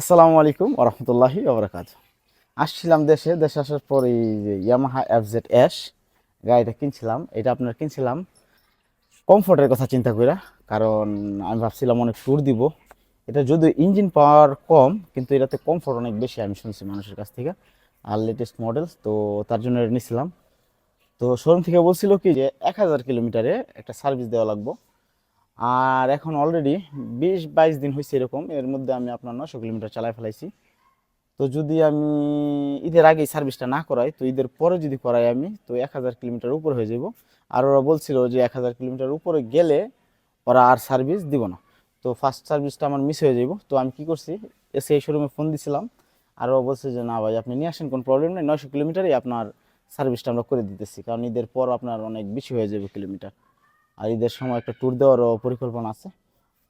আসসালামু আলাইকুম ওরহমতুল্লাহি ওবরাকাত আসছিলাম দেশে দেশে আসার পর এই যে ইয়ামাহা এফজেড এস গাড়িটা কিনছিলাম, এটা আপনার কিনছিলাম। কমফোর্টের কথা চিন্তা কইরা, কারণ আমি ভাবছিলাম অনেক ট্যুর দিব। এটা যদিও ইঞ্জিন পাওয়ার কম, কিন্তু এটাতে কমফোর্ট অনেক বেশি, আমি শুনছি মানুষের কাছ থেকে। আর লেটেস্ট মডেল তো তার জন্য এটা নিয়েছিলাম তো শোরুম থেকে বলছিল কি যে এক হাজার কিলোমিটারে একটা সার্ভিস দেওয়া লাগবে। আর এখন অলরেডি বিশ বাইশ দিন হয়েছে এরকম, এর মধ্যে আমি আপনার নশো কিলোমিটার চালাই ফেলাইছি। তো যদি আমি ঈদের আগে সার্ভিসটা না করাই, তো ঈদের পরে যদি করাই আমি, তো এক হাজার কিলোমিটার উপরে হয়ে যাব আর ওরা বলছিল যে এক হাজার কিলোমিটার উপরে গেলে ওরা আর সার্ভিস দিব না। তো ফার্স্ট সার্ভিসটা আমার মিস হয়ে যাব তো আমি কি করছি এসে এই শোরুমে ফোন দিছিলাম। আর ও বলছে যে, না ভাই, আপনি নিয়ে আসেন, কোনো প্রবলেম নেই। নয়শো কিলোমিটারই আপনার সার্ভিসটা আমরা করে দিতেছি। কারণ ঈদের পর আপনার অনেক বেশি হয়ে যাবে কিলোমিটার। আর ঈদের সময় একটা ট্যুর দেওয়ারও পরিকল্পনা আছে।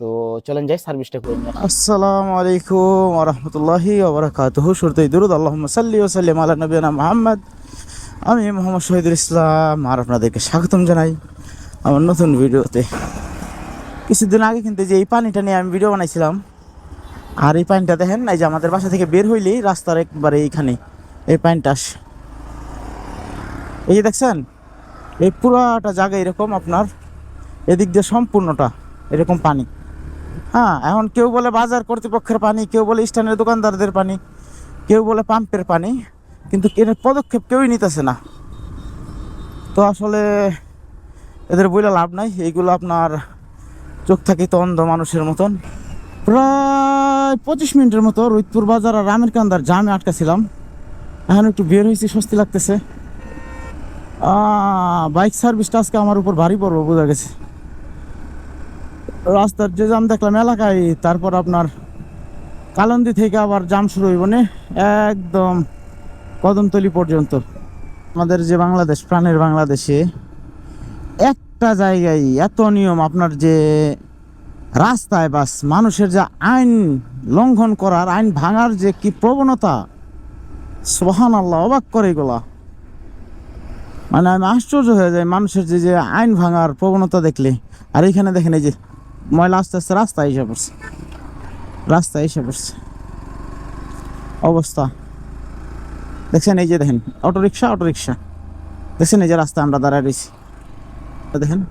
তো চলেন যাই সার্ভিসটা করে নিয়ে আসসালামু আলাইকুম ওরহমতুল্লাহি ওবরাকাতুহু। শুরুতেই দুরুদ, আল্লাহুম্মা সাল্লি ওয়া সাল্লিম আলা নবিয়ানা মুহাম্মদ। আমি মোহাম্মদ শহীদুল ইসলাম। আর আপনাদেরকে স্বাগতম জানাই আমার নতুন ভিডিওতে। কিছুদিন আগে কিন্তু যে এই পানিটা নিয়ে আমি ভিডিও বানাইছিলাম। আর এই পানিটা দেখেন, এই যে আমাদের বাসা থেকে বের হইলেই রাস্তার একবারে এইখানে এই পানিটা আসে এই যে দেখছেন, এই পুরাটা জায়গা এরকম আপনার। এদিক দিয়ে সম্পূর্ণটা এরকম পানি। হ্যাঁ এখন কেউ বলে বাজার কর্তৃপক্ষের পানি, কেউ বলে স্থানীয় দোকানদারদের পানি, কেউ বলে পাম্পের পানি, কিন্তু এর পদক্ষেপ কেউই নিতেছে না। তো আসলে এদের বইলে লাভ নাই, এইগুলো আপনার চোখ থাকি তো অন্ধ মানুষের মতন। প্রায় পঁচিশ মিনিটের মতো রৈতপুর বাজার আর রামের কান্দার জামে আটকাছিলাম। এখন একটু বের হয়েছি, স্বস্তি লাগতেছে। বাইক সার্ভিসটা আজকে আমার উপর ভারী পড়ব, বোঝা গেছে। রাস্তার যে জাম দেখলাম, এলাকায় তারপর আপনার কালন্দি থেকে আবার জাম শুরু হইব একদম কদমতলি পর্যন্ত। আমাদের যে বাংলাদেশ, প্রাণের বাংলাদেশে একটা জায়গায় এত নিয়ম, আপনার যে রাস্তায় বাস, মানুষের যে আইন লঙ্ঘন করার, আইন ভাঙার যে কি প্রবণতা সোহান আল্লাহ অবাক করে এগুলা। মানে আমি আশ্চর্য হয়ে যাই মানুষের যে যে আইন ভাঙার প্রবণতা দেখলে। আর এখানে দেখেন এই যে ময়লা আস্তে আস্তে রাস্তায় এসে পড়ছে। রাস্তায় এসে পড়ছে। অবস্থা। দেখছেন এই যে দেখেন অটো রিক্সা অটো রিক্সা দেখছেন এই যে রাস্তায় আমরা দাঁড়ায় রয়েছি। দেখেন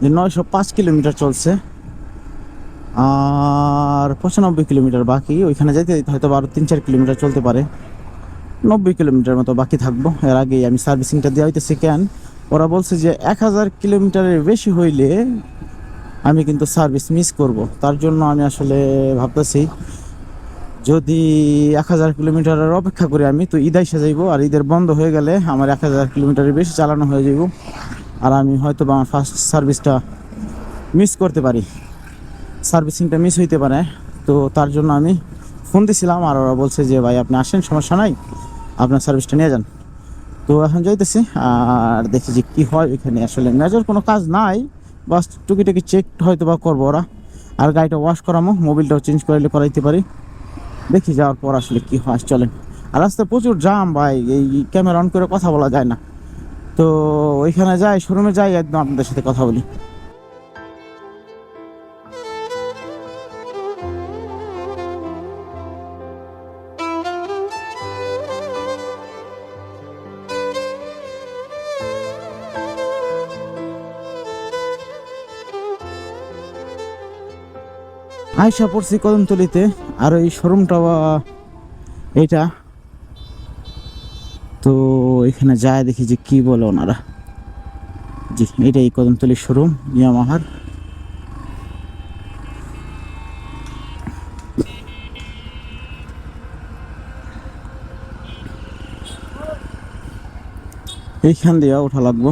যে নয়শো পাঁচ কিলোমিটার চলছে। আর পঁচানব্বই কিলোমিটার বাকি। ওইখানে যেতে যেতে হয়তো আরও তিন চার কিলোমিটার চলতে পারে। নব্বই কিলোমিটার মতো বাকি থাকব। এর আগেই আমি সার্ভিসিংটা দেওয়া হইতেছে কেন? ওরা বলছে যে এক হাজার কিলোমিটারের বেশি হইলে আমি কিন্তু সার্ভিস মিস করব। তার জন্য আমি আসলে ভাবতেছি, যদি এক হাজার কিলোমিটারের অপেক্ষা করি আমি, তো ঈদ যাইব আর ঈদের বন্ধ হয়ে গেলে আমার এক হাজার কিলোমিটারের বেশি চালানো হয়ে যাইব। আর আমি হয়তো বা আমার ফার্স্ট সার্ভিসটা মিস করতে পারি। সার্ভিসিংটা মিস হইতে পারে। তো তার জন্য আমি ফোন দিছিলাম আর ওরা বলছে যে, ভাই, আপনি আসেন, সমস্যা নাই। আপনার সার্ভিসটা নিয়ে যান। তো এখন যাইতেছি, আর দেখি যে কী হয়, এখানে আসলে মেজর কোনো কাজ নাই। বাস টুকিটাকি চেক হয়তো বা করব ওরা। আর গাড়িটা ওয়াশ করামো মোবিলটাও চেঞ্জ করাইলে করাইতে পারি। দেখি যাওয়ার পর আসলে কী হয়, চলেন। আর রাস্তায় প্রচুর জাম ভাই, এই ক্যামেরা অন করে কথা বলা যায় না। তো ওইখানে যাই শোরুমে যাই, একদম আপনাদের সাথে কথা বলি। আয়সা পড়ছি কদমতলিতে, আর এই শোরুমটা এইটা। তো এখানে যায় দেখি যে কি বলে ওনারা। জি, এটাই কদমতলির শোরুম, ইয়ামাহার। এইখান দিয়ে ওঠা লাগবো।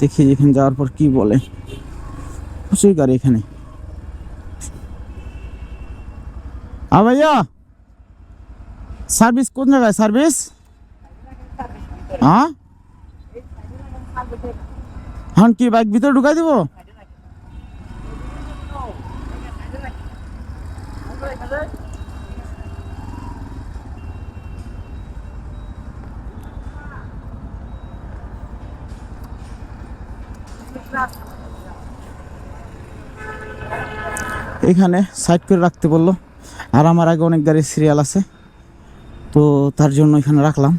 দেখি এখানে যাওয়ার পর কি বলে। প্রচুর গাড়ি এখানে আ ভাইয়া সার্ভিস কোন জায়গায় সার্ভিস হ্যাঁ হ্যাঁ কি বাইক ভিতরে ঢুকাই দিব এইখানে সাইড করে রাখতে বলল। আর আমার আগে অনেক গাড়ির সিরিয়াল আছে। তো তার জন্য এখানে রাখলাম।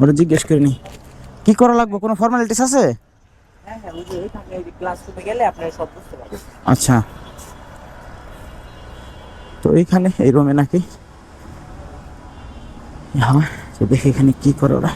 ওটা জিজ্ঞেস করে করিনি কি করা লাগবে? কোনো ফর্মালিটিস আছে? হ্যাঁ হ্যাঁ আচ্ছা। তো এইখানে এই রুমে নাকি? হ্যাঁ তো দেখি এখানে কি করে ওরা।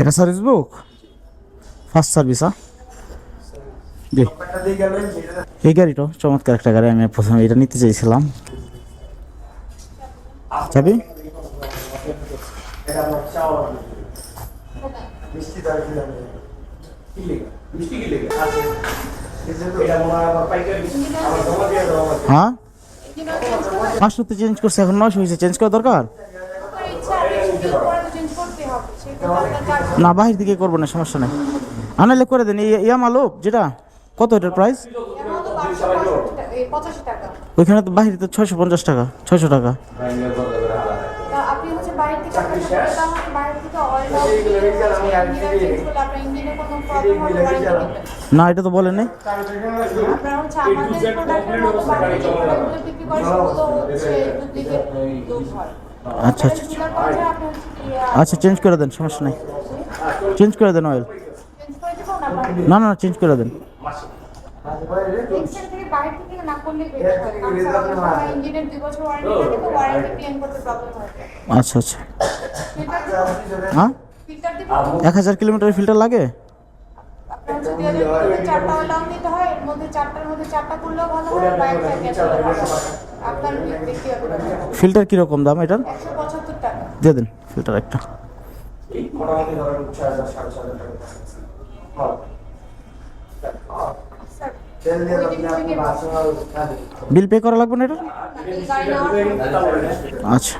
এটা সার্ভিস বুক ফার্স্ট সার্ভিস হ্যাঁ এই গাড়িটা চমৎকার একটা গাড়ি, আমি প্রথমে এটা নিতে চাইছিলাম। চাবি? হ্যাঁ? পাঁচশোতে চেঞ্জ করছে এখন নয় হয়েছে চেঞ্জ করা দরকার? না বাহির দিকে করব না সমস্যা নেই। আনালে করে দেন ইয়াম ইয়ামা যেটা কত এটার প্রাইস ওইখানে তো বাহিরে তো ছয়শো পঞ্চাশ টাকা ছয়শো টাকা তা আপনি হচ্ছে বাইরে থেকে আপনার সাথে দাম আপনি বাইরে থেকে অয়েল আপনার ইঞ্জিনে কোনো প্রবলেম হলে ওয়ারেন্টি দিবেন না, এটা তো বলেন আচ্ছা আচ্ছা আচ্ছা। চেঞ্জ করে দেন, সমস্যা নেই। চেঞ্জ করে দেন অয়েল না না চেঞ্জ করে দেন। আচ্ছা আচ্ছা। হ্যাঁ? এক হাজার কিলোমিটার ফিল্টার লাগে? হয় হয় ফিল্টার কীরকম দাম এটার? দিয়ে দিন ফিল্টার একটা। হাজার টাকা। হ্যাঁ। বিল পে করা লাগবে না এটা আচ্ছা।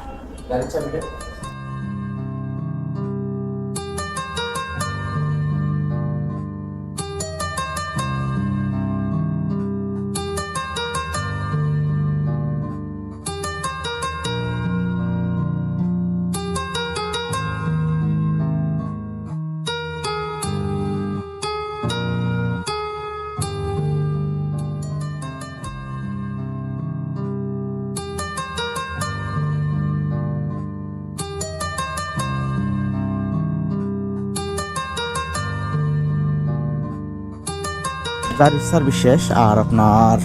গাড়ির সার্ভিস শেষ আর আপনার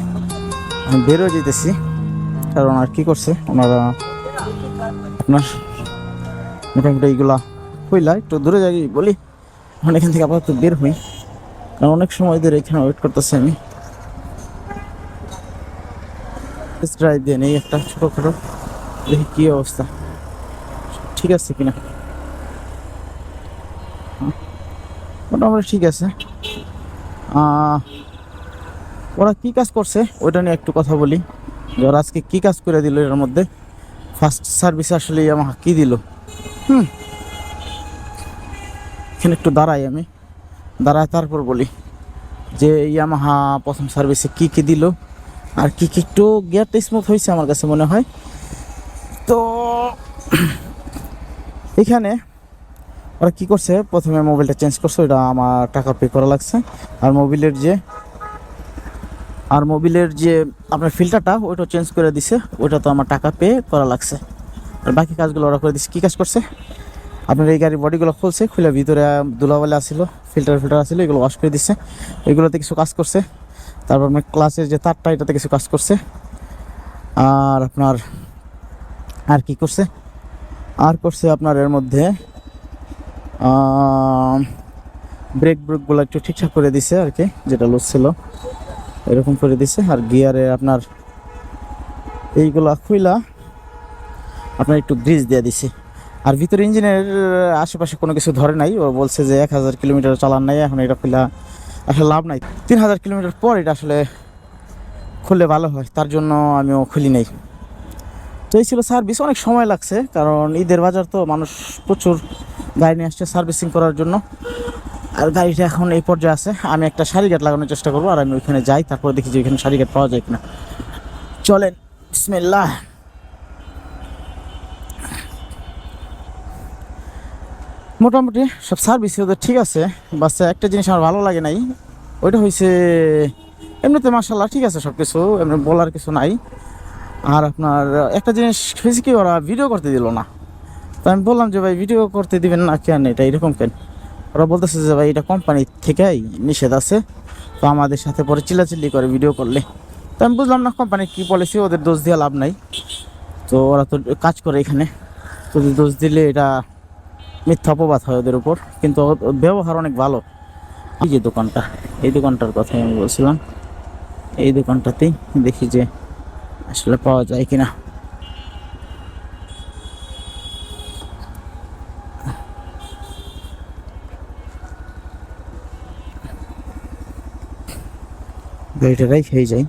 আমি বেরোয় যেতেছি কারণ আর কি করছে? ওনারা আপনার মোটামুটি এইগুলা হইলা একটু দূরে যাই বলি। এখন এখান থেকে আপাতত বের হই। কারণ অনেক সময় ধরে এখানে ওয়েট করতেছি আমি। ড্রাইভ দিয়ে নেই একটা ছোটোখাটো। দেখি কী অবস্থা। ঠিক আছে কিনা? হ্যাঁ, মোটামুটি ঠিক আছে। ওরা কি কাজ করছে, ওইটা নিয়ে একটু কথা বলি। যে ওরা আজকে কি কাজ করে দিল এর মধ্যে? ফার্স্ট সার্ভিস আসলে আমাকে কি দিল? হুম। এখানে একটু দাঁড়াই আমি। দাঁড়ায় তারপর বলি যে ইয়ামাহা প্রথম সার্ভিসে কি কি দিল? আর কি কি একটু গিয়ারটা স্মুথ হয়েছে আমার কাছে মনে হয়। তো, এখানে ওরা কি করছে? প্রথমে মোবাইলটা চেঞ্জ করছে ওটা আমার টাকা পে করা লাগছে। আর মোবিলের যে, আর মোবিলের যে আপনার ফিল্টারটা ওইটা চেঞ্জ করে দিছে, ওইটা তো আমার টাকা পে করা লাগছে। আর বাকি কাজগুলো ওরা করে দিছে। কী কাজ করছে? আপনার এই গাড়ির বডিগুলো খুলছে, খুলে ভিতরে ধুলাবালি আসছিল ফিল্টার ফিল্টার আসছিল এগুলো ওয়াশ করে দিচ্ছে এগুলোতে কিছু কাজ করছে। তারপর আপনার ক্লাসের যে তারটা, এটাতে কিছু কাজ করছে। আর আপনার, আর কি করছে? আর করছে আপনার এর মধ্যে ব্রেক ব্রেকগুলো একটু ঠিকঠাক করে দিছে আর কি, যেটা লুজ ছিল, এরকম করে দিছে। আর গিয়ারে আপনার এইগুলা খুইলা আপনার একটু গ্রিজ দিয়ে দিছে। আর ভিতরে ইঞ্জিনের আশেপাশে কোনো কিছু ধরে নাই, ও বলছে যে এক হাজার কিলোমিটার চালান নাই, এখন এটা খুলা আসলে লাভ নাই। তিন হাজার কিলোমিটার পর এটা আসলে খুললে ভালো হয়, তার জন্য আমিও খুলি নাই। তো এই ছিল সার্ভিস অনেক সময় লাগছে, কারণ ঈদের বাজার তো মানুষ প্রচুর গাড়ি নিয়ে আসছে সার্ভিসিং করার জন্য। আর গাড়িটা এখন এই পর্যায়ে আছে। আমি একটা শাড়ি গেট লাগানোর চেষ্টা করব, আর আমি ওইখানে যাই, তারপর দেখি যে ওইখানে শাড়ি গেট পাওয়া যায় কিনা। চলেন, বিসমিল্লাহ। মোটামুটি সব সার্ভিস ওদের ঠিক আছে, বাস একটা জিনিস আমার ভালো লাগে নাই, ওইটা হয়েছে এমনিতে মার্শাল্লাহ ঠিক আছে সব কিছু এমনি বলার কিছু নাই। আর আপনার একটা জিনিস হয়েছে কি ওরা ভিডিও করতে দিল না। আমি বললাম যে, ভাই ভিডিও করতে দিবেন না কেন? এটা এরকম কেন? ওরা বলতেছে যে, ভাই, এটা কোম্পানি থেকেই নিষেধ আছে। তো আমাদের সাথে পরে চিল্লাচিল্লি করে ভিডিও করলে। তো আমি বুঝলাম না কোম্পানির কী পলিসি ওদের দোষ দিয়ে লাভ নাই। তো ওরা তো কাজ করে এখানে। তো দোষ দিলে এটা মিথ্যা অপবাদ হয় ওদের উপর। কিন্তু ব্যবহার অনেক ভালো। এই যে দোকানটা, এই দোকানটার কথাই আমি বলছিলাম। এই দোকানটাতেই দেখি যে, আসলে পাওয়া যায় কিনা। গাড়িটা রেখেই যাই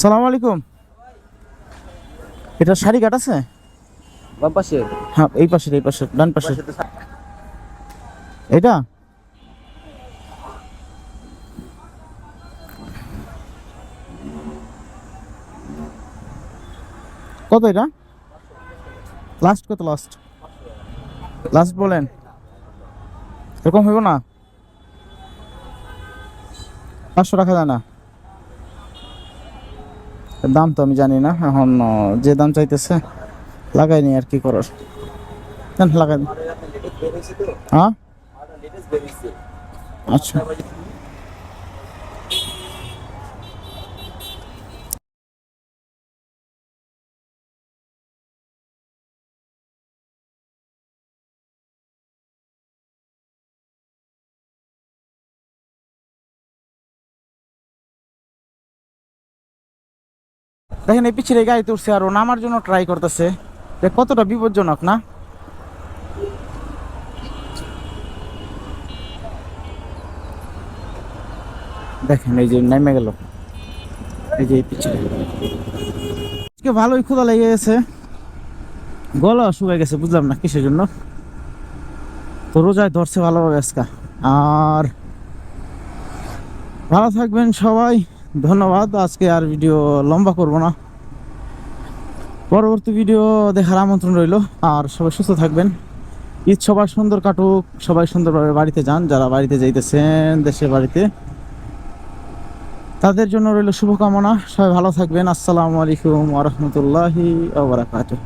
সালাম আলাইকুম। এটা শাড়ি কাট আছে? বাম পাশে। হ্যাঁ এই পাশে এই পাশে ডান পাশে। এটা? কত এটা? লাস্ট কত লাস্ট লাস্ট বলেন। এরকম হইব না। পাঁচশো টাকা যায় না। দাম তো আমি জানি না, এখন যে দাম চাইতেছে লাগাইনি আর কি করার। লাগাই। হ্যাঁ? আচ্ছা। দেখেন, এই পিছিয়ে গাড়িতে উঠছে আর ও নামার জন্য ট্রাই করতেছে। কতটা বিপজ্জনক, না? দেখেন, এই যে নেমে গেল। এই যে আজকে ভালোই ক্ষুদা লেগে গেছে। গলা শুকিয়ে গেছে, বুঝলাম না কিসের জন্য। তো রোজায় ধরছে ভালোভাবে আজকা। আর ভালো থাকবেন সবাই। ধন্যবাদ, আজকে আর ভিডিও লম্বা করব না। পরবর্তী ভিডিও দেখার আমন্ত্রণ রইল, আর সবাই সুস্থ থাকবেন। ঈদ সবার সুন্দর কাটুক, সবাই সুন্দরভাবে বাড়িতে যান, যারা বাড়িতে যাইতেছেন দেশের বাড়িতে। তাদের জন্য রইল শুভকামনা, সবাই ভালো থাকবেন, আসসালামু আলাইকুম ওরহমতুল্লাহি ওবরাকাতুহ